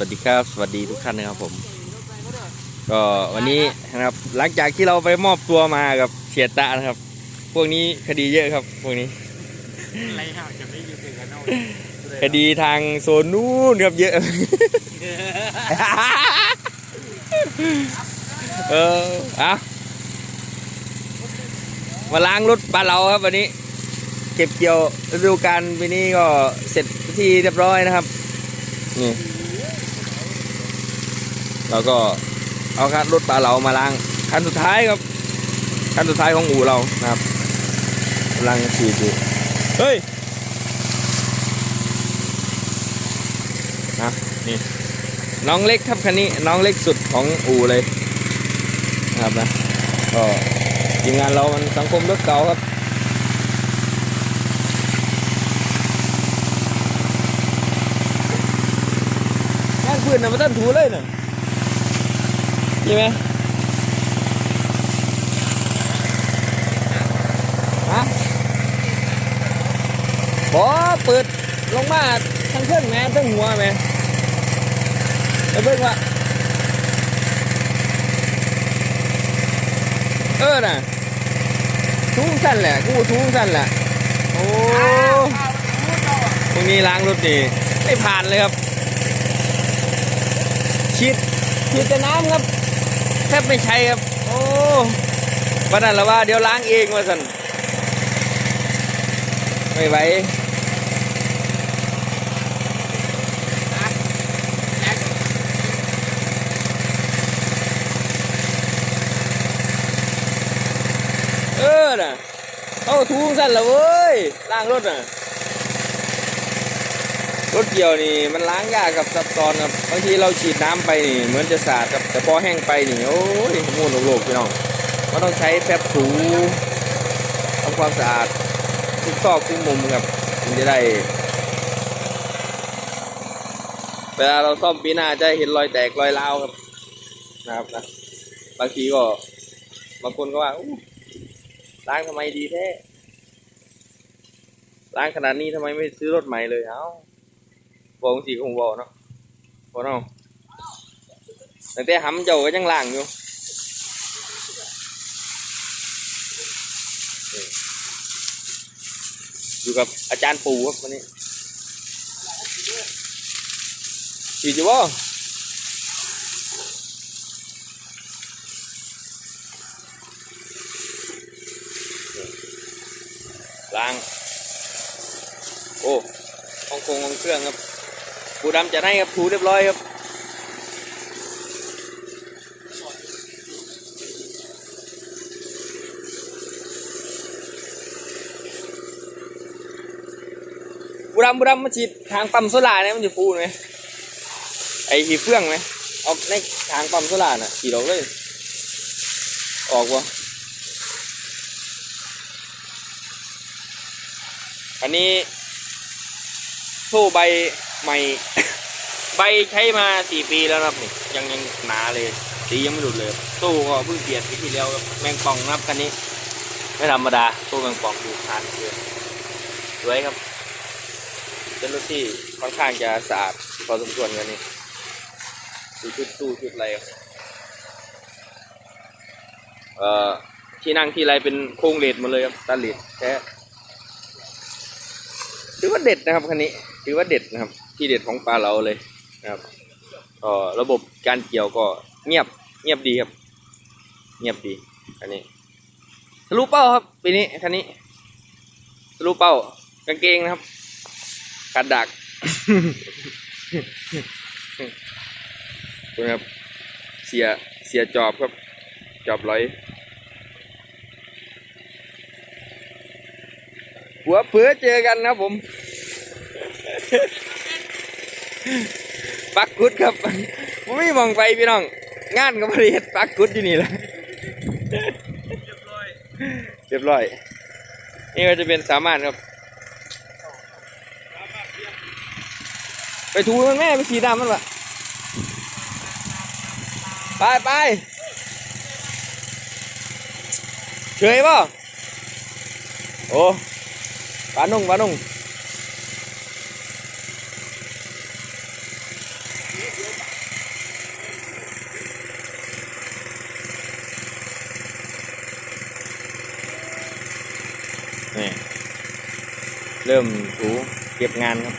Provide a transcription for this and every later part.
วัสดีครับ สวัสดีทุกท่านนะครับผม ก็วันนี้นะครับ หลังจากที่เราไปมอบตัวมากับเสียตะนะครับ พวกนี้คดีเยอะครับ พวกนี้อะไรห่างจะไม่ยืนถึงกันเอาคดีทางโซนนู้นครับเยอะ เออเอามาล้างรถปลาเราครับวันนี้ เก็บเกี่ยวฤดูกาลปีนี้ก็เสร็จที่เรียบร้อยนะครับนี่ เราก็เอาคันรถปลาเรามาล้างคันสุดท้ายครับคันสุดท้ายของอู่เรานะครับกำลังฉีดอยู่เฮ้ยนะนี่น้องเล็กครับคันนี้น้องเล็กสุดของอู่เลยนะครับนะก็ทีมงานเรามันสังคมรถเก่าครับย่างปืนนะมันต้นถูเลยน่ะ ช่ไหมฮะบอเปิดลงมาทั้งเครื่องแม่ทั้งหัวแม่ไปเบิ่งว่าเออน่ะทุ่งสั้นแหละกูทุ่งสั้นแหละโอ้พวกนี้ล้างรถดีไม่ผ่านเลยครับฉีดฉีดแต่น้ำครับ แทบไม่ใช้ครับ โอ้วันนั้นละว่าเดี๋ยวล้างเองว่าสันไม่ไหวเออน่ะ เอาทุ่งสั้นละเว้ยล้างรถน่ะ รถเกี่ยวนี่มันล้างยากกับซับซ้อนครับบางทีเราฉีดน้ำไปนี่เหมือนจะสะอาดครับแต่พอแห้งไปนี่โอ้ยมูนโลกพี่น้องมันต้องใช้แป๊บถูทำความสะอาดทุกซอกทุกมุมครับถึงจะได้ เวลาเราซ่อมปีหน้าจะเห็นรอยแตกรอยร้าวครับนะครับนะบางทีก็บางคนก็ว่าล้างทำไมดีแท้ล้างขนาดนี้ทำไมไม่ซื้อรถใหม่เลยเอ้า บอกสีคงบอกเนาะบอกเนาะแต่แต่หำเจ้าก็ยังล่างอยู่อยู่กับอาจารย์ปูครับวันนี้ฉีดอยู่บ่ล้าง โอ้ห้องคงห้องเครื่องครับ ปูดำจะให้ครับถูเรียบร้อยครับปูดำปูดำมาฉีดทางปั๊มโซล่าเนี่ยมันจะฟูไหมไอ้หีเฟื่องไหมออกในทางปั๊มโซล่าน่ะฉีดออกเลย ออกวะอันนี้โซ่ใบ ใหม่ ใบใช้มาสี่ปีแล้วนะครับนี่ยังยังหนาเลยสียังไม่หลุดเลย ตู้ก็เพิ่งเปลี่ยนปีที่แล้วแมงป่องนับคันนี้ ไม่ธรรมดาตู้แมงป่องดูทานเลยสวยครับเป็นรถที่ค่อนข้างจะสะอาดพอสมควรกันนี่ดูชุดตู้ชุดอะไรเอ่อที่นั่งที่ไรเป็นโครงเหล็กหมดเลยครับตาเหล็กแท้ถือว่าเด็ดนะครับคันนี้ถือว่าเด็ดนะครับ ที่เด็ดของปลาเราเลยนะครับก็ระบบการเกี่ยวก็เงียบเงียบดีครับ เงียบดีอันนี้ทะลุเป้าครับปีนี้คันนี้ทะลุเป้ากางเกงนะครับกัดดักดูนะครับเสียเสียจอบครับจอบร้อยหัวเผือเจอกันครับผม ปักกุดครับผมไม่มองไปพี่น้อง งานก็บริเฮ็ดปักกุดที่นี่แหละเรียบร้อย นี่ก็จะเป็นสามารถครับ ไปถูมันแม่ไปสีดำมันวะไปไปเฉยป่ะโอ้ปานุ่งปานุ่ง เริ่มถูเก็บงานครับ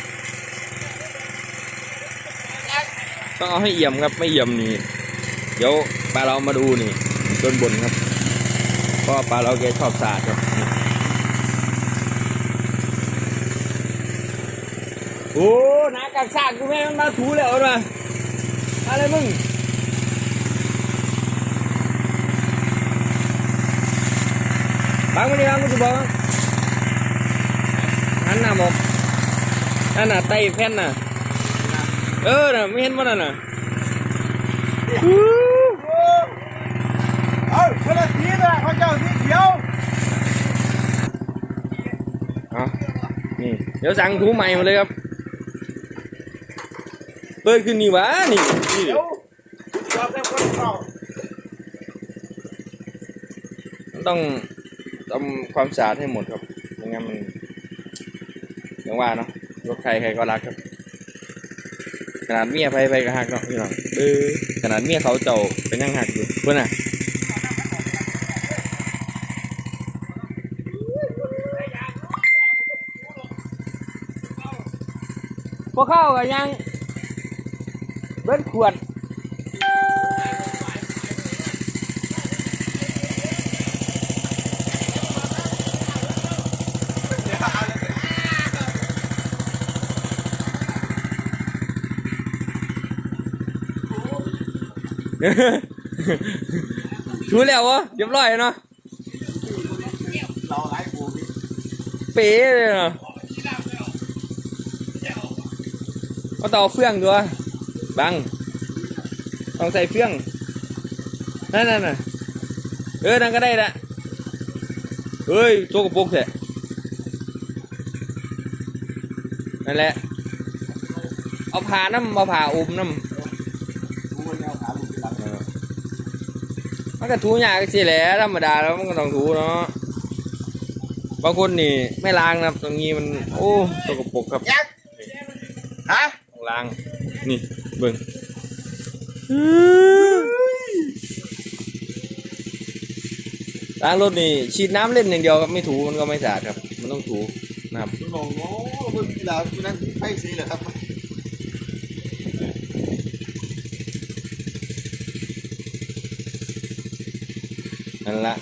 ต้องเอาให้เอี่ยมครับไม่เอี่ยมนี่เดี๋ยวปลาเรามาดูนี่ต้นบนครับเพราะปลาเราแกชอบสาดครับโอ้หนากักสากกูแม่งมันมาถูแล้วเอามาอะไรมึงบางวันนี้บางกูจะบอก นั่นน่ะบอกนั่นน่ะไตแผ่นน่ะ เออน่ะไม่เห็นมันน่ะน่ะเอ้าคนละสีเลยเขาเจ้าสีเขียวเอานี่เดี๋ยวสั่งถูใหม่มาเลยครับ เปิดขึ้นนี่หวะนี่นี่เดี๋ยวรอแต่คนเข้ามันต้องทำความสะอาดให้หมดครับไม่งั้นมัน อย่างว่าเนาะรถใครใครก็รักครับ ขนาดเมียไปไปก็หักเนาะพี่น้องเออขนาดเมียเขาเจ้าเป็นยังหักอยู่เพื่อนน่ะพวกเข้ากันยังเบิ้ลขวด ชูแล้ววะเรียบร้อยเนาะเปูนี่เป๋เลยเนาะก็ต่อเฟื่องด้วยบังต้องใส่เฟื่องนั่นนั่นน่ะเออนั่นก็ได้ละเฮ้ยโจกระปุกเถอะนั่นแหละเอาผ่าน้ำเอาผ่าอุ้มน้ำ ปูมันเอาขาลูกที่หลัง เออ มันก็ถูยากสิแหละธรรมดาแล้วมันก็ต้องถูเนาะบางคนนี่ไม่ล้างนะครับ ตรงนี้มัน โอ้สกปรกครับยักษ์ฮะต้องล้าง นี่เบิ่งล้างรถนี่ฉีดน้ำเล่นอย่างเดียวครับไม่ถูมันก็ไม่สะอาดครับ มันต้องถูนะครับคุณมองโอ้เมื่อกี้เราที่นั่นไฟสีเหรอครับ นั่นละ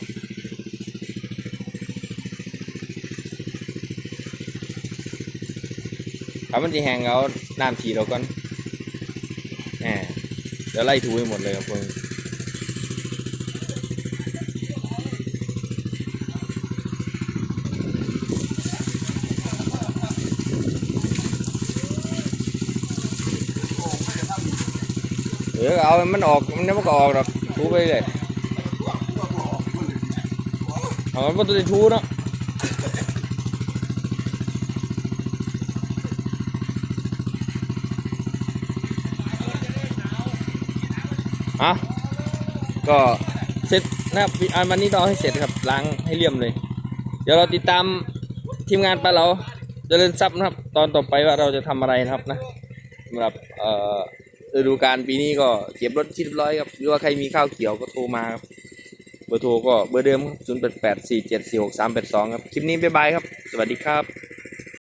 ครับมันจะแหงเอาน้ำฉีดเราก่อนแหมเดี๋ยวไล่ถูให้หมดเลยครับเพวกนี้เออเอา มันออก มันไม่ก็ออกหรอกถูไปเลย เอามันตัวถูเนาะอะก็เสร็จนะครับอันวันนี้ต้องเอาให้เสร็จครับล้างให้เลี่ยมเลย เดี๋ยวเราติดตามทีมงานไปเราเริญทรัพย์นะครับ ตอนต่อไปว่าเราจะทำอะไรนะครับนะสำหรับเอ่อฤดูกาลปีนี้ก็เก็บรถที่เรียบร้อยครับหรือว่าใครมีข้าวเขียวก็โทรมาครับ เบอร์โทรก็เบอร์เดิมครับ0 8 8 4 7 4 6 3 8 2 ครับ คลิปนี้บ๊ายบายครับ สวัสดีครับ